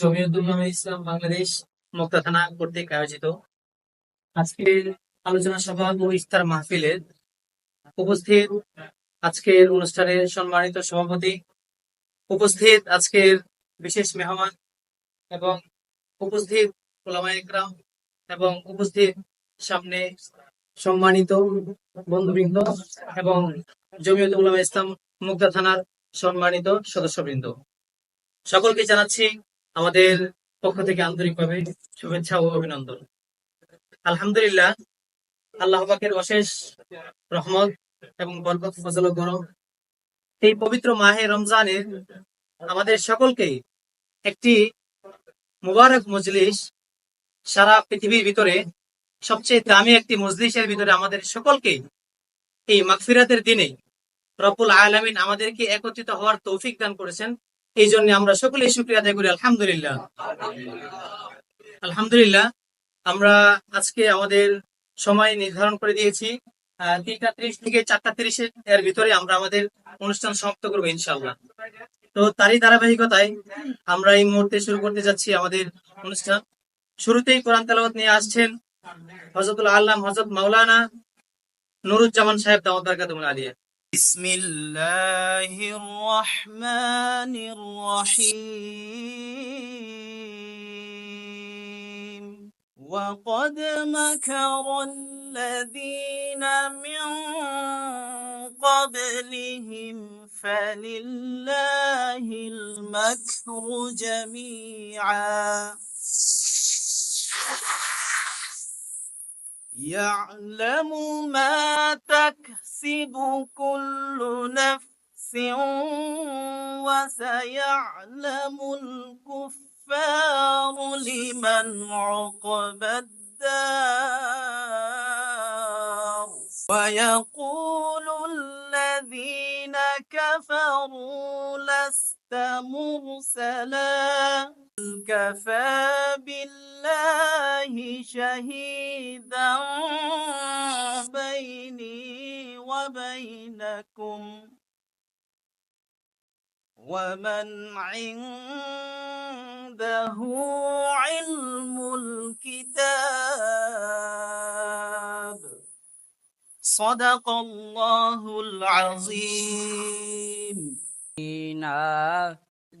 জমিয়তুল্লাহ ইসলাম বাংলাদেশ মুক্তা থানা কর্তৃক আয়োজিত। আজকের আলোচনা সভা ও ইফতার মাহফিলের উপস্থিত আজকের অনুষ্ঠানের সম্মানিত সভাপতি, উপস্থিত আজকের বিশেষ মেহমান এবং উপস্থিত ওলামা ইকরাম এবং উপস্থিত সামনে সম্মানিত বন্ধুবৃন্দ এবং জমিয়ত ইসলাম মুক্তা থানার সম্মানিত সদস্যবৃন্দ। সকলকে জানাচ্ছি আমাদের পক্ষ থেকে আন্তরিকভাবে শুভেচ্ছা ও অভিনন্দন। আলহামদুলিল্লাহ, আল্লাহ অশেষ রহমত এবং বরকত, ফজল গরম। এই পবিত্র মাহে রমজানের আমাদের সকলকে একটি মুবারক মজলিস সারা পৃথিবীর ভিতরে, সবচেয়ে দামি একটি মজলিসের ভিতরে আমাদের সকলকে এই মাগফিরাতের দিনে রব্বুল আলামিন আমাদেরকে একত্রিত হওয়ার তৌফিক দান করেছেন। এই জন্য আমরা সকলেই শুক্রিয়া আদায় করি, আলহামদুলিল্লাহ। আলহামদুলিল্লাহ, আমরা আজকে আমাদের সময় নির্ধারণ করে দিয়েছি। তিনটা ত্রিশ থেকে চারটা ত্রিশ এর ভিতরে আমরা আমাদের অনুষ্ঠান সমাপ্ত করব ইনশাল্লাহ তো তারই ধারাবাহিকতায় আমরা এই মুহূর্তে শুরু করতে যাচ্ছি আমাদের অনুষ্ঠান। শুরুতেই কোরআন তেলাওয়াত নিয়ে আসছেন হজরতুল আল্লাহ হজরত মাওলানা নুরুজ্জামান সাহেব দামদ বারকাতুল আলিয়া। بسم الله الرحمن الرحيم. وقد مكر الذين من قبلهم فلله المكر جميعا. يعلم ما تكسب كل نفس وسيعلم الكفار لمن عقب الدار ويقول الذين كفروا لست مرسلا. كفى بالله شهيدا بيني وبينكم. ومن عنده علم الكتاب. صدق الله العظيم.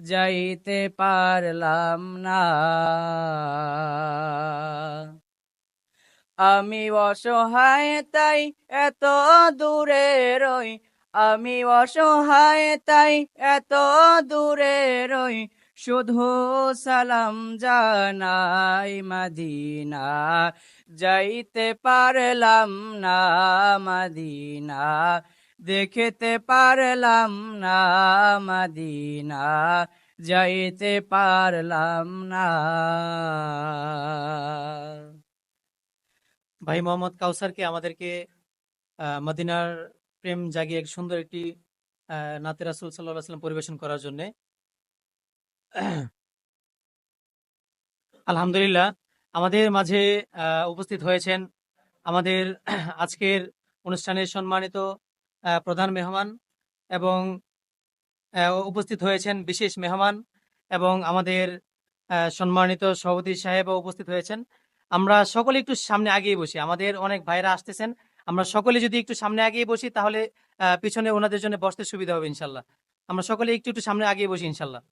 যাইতে পারলাম না। আমি অসহায়, তাই এত দূরে রই। আমি অসহায়, তাই এত দূরে রই। শুধু সালাম জানাই মদিনা। যাইতে পারলাম না মদিনা। দেখতে পারলাম না মদিনা, যাইতে পারলাম না। ভাই মোহাম্মদ কাউসারকে আমাদেরকে মদিনার প্রেম জাগিয়ে এক সুন্দর একটি নাতে রাসুল সাল্লাহ সাল্লাম পরিবেশন করার জন্য। আলহামদুলিল্লাহ, আমাদের মাঝে উপস্থিত হয়েছেন আমাদের আজকের অনুষ্ঠানের সম্মানিত প্রধান মেহমান এবং উপস্থিত হয়েছেন বিশেষ মেহমান এবং আমাদের সম্মানিত সভাপতি সাহেবও উপস্থিত হয়েছেন। আমরা সকলে একটু সামনে আগেই বসি। আমাদের অনেক ভাইরা আসতেছেন। আমরা সকলে যদি একটু সামনে আগেই বসি তাহলে পিছনে ওনাদের জন্য বসতে সুবিধা হবে ইনশাল্লাহ। আমরা সকলে একটু একটু সামনে আগিয়ে বসি ইনশাল্লাহ।